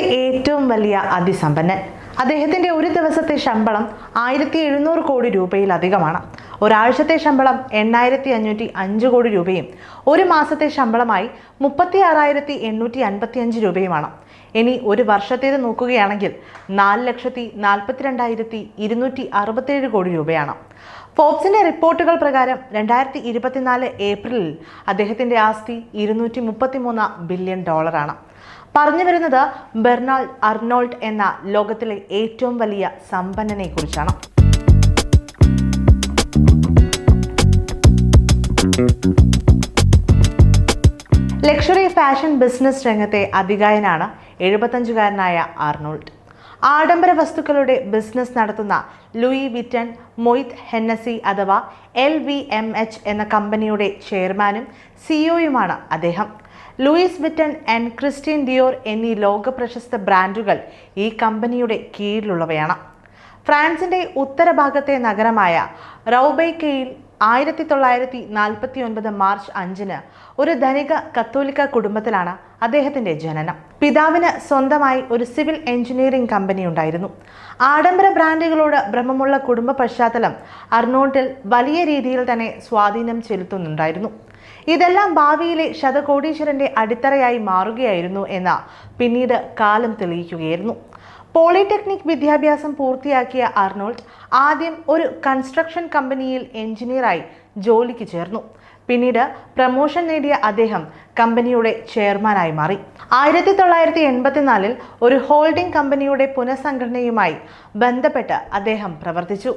ഏറ്റവും വലിയ അതിസമ്പന്നൻ. അദ്ദേഹത്തിന്റെ ഒരു ദിവസത്തെ ശമ്പളം ആയിരത്തി എഴുന്നൂറ് കോടി രൂപയിലധികമാണ്. ഒരാഴ്ചത്തെ ശമ്പളം എണ്ണായിരത്തി അഞ്ഞൂറ്റി അഞ്ച് കോടി രൂപയും ഒരു മാസത്തെ ശമ്പളമായി മുപ്പത്തി ആറായിരത്തി എണ്ണൂറ്റി അൻപത്തി അഞ്ച് രൂപയുമാണ്. ഇനി ഒരു വർഷത്തേത് നോക്കുകയാണെങ്കിൽ നാല് ലക്ഷത്തി നാൽപ്പത്തിരണ്ടായിരത്തി ഇരുന്നൂറ്റി അറുപത്തേഴ് കോടി രൂപയാണ്. ഫോബ്സിന്റെ റിപ്പോർട്ടുകൾ പ്രകാരം രണ്ടായിരത്തി ഇരുപത്തിനാല് ഏപ്രിലിൽ അദ്ദേഹത്തിന്റെ ആസ്തി ഇരുന്നൂറ്റി മുപ്പത്തിമൂന്ന് ബില്യൺ ഡോളറാണ്. പറഞ്ഞു വരുന്നത് ബെർണാൾഡ് അർണോൾഡ് എന്ന ലോകത്തിലെ ഏറ്റവും വലിയ സമ്പന്നനെ കുറിച്ചാണ് ലക്ഷറി ഫാഷൻ ബിസിനസ് രംഗത്തെ അധികായനാണ് എഴുപത്തഞ്ചുകാരനായ ആർണോൾഡ് ആഡംബര വസ്തുക്കളുടെ ബിസിനസ് നടത്തുന്ന ലൂയി വിറ്റൺ മൊയ്ത് ഹെന്നസി അഥവാ എൽ വി എം എച്ച് എന്ന കമ്പനിയുടെ ചെയർമാനും സിഇഒയുമാണ് അദ്ദേഹം. Louis Vuitton and Christine Dior എന്നീ ലോക പ്രശസ്ത ബ്രാൻഡുകൾ ഈ കമ്പനിയുടെ കീഴിലുള്ളവയാണ്. ഫ്രാൻസിന്റെ ഉത്തരഭാഗത്തെ നഗരമായ റൗബൈക്കയിൽ ആയിരത്തി തൊള്ളായിരത്തി നാൽപ്പത്തി ഒൻപത് മാർച്ച് അഞ്ചിന് ഒരു ധനിക കത്തോലിക്ക കുടുംബത്തിലാണ് അദ്ദേഹത്തിന്റെ ജനനം. പിതാവിന് സ്വന്തമായി ഒരു സിവിൽ എഞ്ചിനീയറിംഗ് കമ്പനി ഉണ്ടായിരുന്നു. ആഡംബര ബ്രാൻഡുകളോട് ഭ്രമമുള്ള കുടുംബ പശ്ചാത്തലം അർണോട്ടിൽ വലിയ രീതിയിൽ തന്നെ സ്വാധീനം ചെലുത്തുന്നുണ്ടായിരുന്നു. ഇതെല്ലാം ഭാവിയിലെ ശതകോടീശ്വരന്റെ അടിത്തറയായി മാറുകയായിരുന്നു എന്ന പിന്നീട് കാലം തെളിയിക്കുകയായിരുന്നു. പോളിടെക്നിക് വിദ്യാഭ്യാസം പൂർത്തിയാക്കിയ അർണോൾഡ് ആദ്യം ഒരു കൺസ്ട്രക്ഷൻ കമ്പനിയിൽ എഞ്ചിനീയറായി ജോലിക്ക് ചേർന്നു. പിന്നീട് പ്രമോഷൻ നേടിയ അദ്ദേഹം കമ്പനിയുടെ ചെയർമാനായി മാറി. ആയിരത്തി തൊള്ളായിരത്തി എൺപത്തിനാലിൽ ഒരു ഹോൾഡിംഗ് കമ്പനിയുടെ പുനഃസംഘടനയുമായി ബന്ധപ്പെട്ട് അദ്ദേഹം പ്രവർത്തിച്ചു.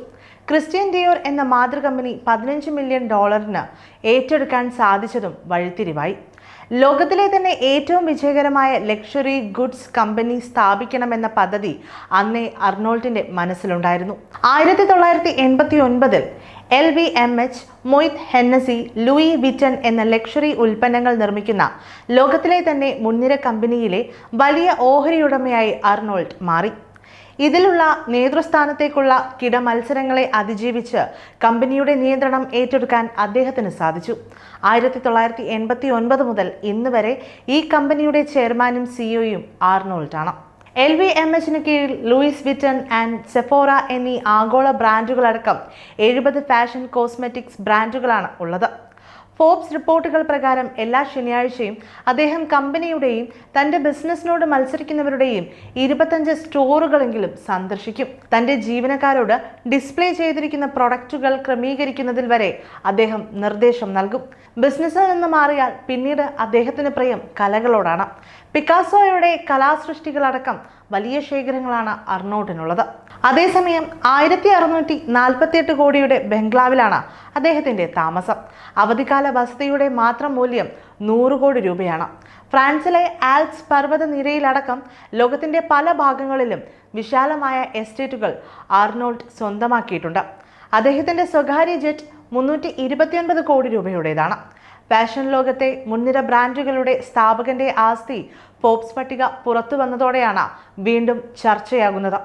ക്രിസ്ത്യൻ ഡിയോർ എന്ന മാതൃകമ്പനി പതിനഞ്ച് മില്യൺ ഡോളറിന് ഏറ്റെടുക്കാൻ സാധിച്ചതും വഴിത്തിരിവായി. ലോകത്തിലെ തന്നെ ഏറ്റവും വിജയകരമായ ലക്ഷറി ഗുഡ്സ് കമ്പനി സ്ഥാപിക്കണമെന്ന പദ്ധതി അന്നേ അർണോൾഡിന്റെ മനസ്സിലുണ്ടായിരുന്നു. ആയിരത്തി തൊള്ളായിരത്തി എൺപത്തി ഒൻപതിൽ L V M H Moet Hennessy Louis Vuitton എന്ന ലക്ഷറി ഉൽപ്പന്നങ്ങൾ നിർമ്മിക്കുന്ന ലോകത്തിലെ തന്നെ മുൻനിര കമ്പനിയിലെ വലിയ ഓഹരിയുടമയായി അർണോൾഡ് മാറി. ഇതിലുള്ള നേതൃസ്ഥാനത്തേക്കുള്ള കിട മത്സരങ്ങളെ അതിജീവിച്ച് കമ്പനിയുടെ നിയന്ത്രണം ഏറ്റെടുക്കാൻ അദ്ദേഹത്തിന് സാധിച്ചു. ആയിരത്തി തൊള്ളായിരത്തി എൺപത്തി ഒൻപത് മുതൽ ഇന്ന് വരെ ഈ കമ്പനിയുടെ ചെയർമാനും സിഇഒയും ആർണോൾട്ടാണ് എൽ വി എം എച്ചിന് കീഴിൽ ലൂയിസ് വിറ്റൺ ആൻഡ് സെഫോറ എന്നീ ആഗോള ബ്രാൻഡുകളടക്കം എഴുപത് ഫാഷൻ കോസ്മെറ്റിക്സ് ബ്രാൻഡുകളാണ് ഉള്ളത്. ഫോബ്സ് റിപ്പോർട്ടുകൾ പ്രകാരം എല്ലാ ശനിയാഴ്ചയും അദ്ദേഹം കമ്പനിയുടെയും തന്റെ ബിസിനസ്സിനോട് മത്സരിക്കുന്നവരുടെയും ഇരുപത്തഞ്ച് സ്റ്റോറുകളെങ്കിലും സന്ദർശിക്കും. തന്റെ ജീവനക്കാരോട് ഡിസ്പ്ലേ ചെയ്തിരിക്കുന്ന പ്രൊഡക്റ്റുകൾ ക്രമീകരിക്കുന്നതിൽ വരെ അദ്ദേഹം നിർദ്ദേശം നൽകും. ബിസിനസ്സിൽ നിന്ന് മാറിയാൽ പിന്നീട് അദ്ദേഹത്തിന് പ്രിയം കലകളോടാണ്. പിക്കാസോയുടെ കലാസൃഷ്ടികളടക്കം വലിയ ശേഖരങ്ങളാണ് അർണോട്ടിനുള്ളത്. അതേസമയം ആയിരത്തി അറുന്നൂറ്റി നാൽപ്പത്തി എട്ട് കോടിയുടെ ബംഗ്ലാവിലാണ് അദ്ദേഹത്തിന്റെ താമസം. അവധിക്കാല വസതിയുടെ മാത്രം മൂല്യം നൂറ് കോടി രൂപയാണ്. ഫ്രാൻസിലെ ആൽപ്സ് പർവത നിരയിലടക്കം ലോകത്തിന്റെ പല ഭാഗങ്ങളിലും വിശാലമായ എസ്റ്റേറ്റുകൾ ആർണോൾഡ് സ്വന്തമാക്കിയിട്ടുണ്ട്. അദ്ദേഹത്തിന്റെ സ്വകാര്യ ജെറ്റ് മുന്നൂറ്റി ഇരുപത്തിയൊൻപത് കോടി രൂപയുടേതാണ്. ഫാഷൻ ലോകത്തെ മുൻനിര ബ്രാൻഡുകളുടെ സ്ഥാപകന്റെ ആസ്തി ഫോബ്സ് പട്ടിക പുറത്തു വന്നതോടെയാണ് വീണ്ടും ചർച്ചയാകുന്നത്.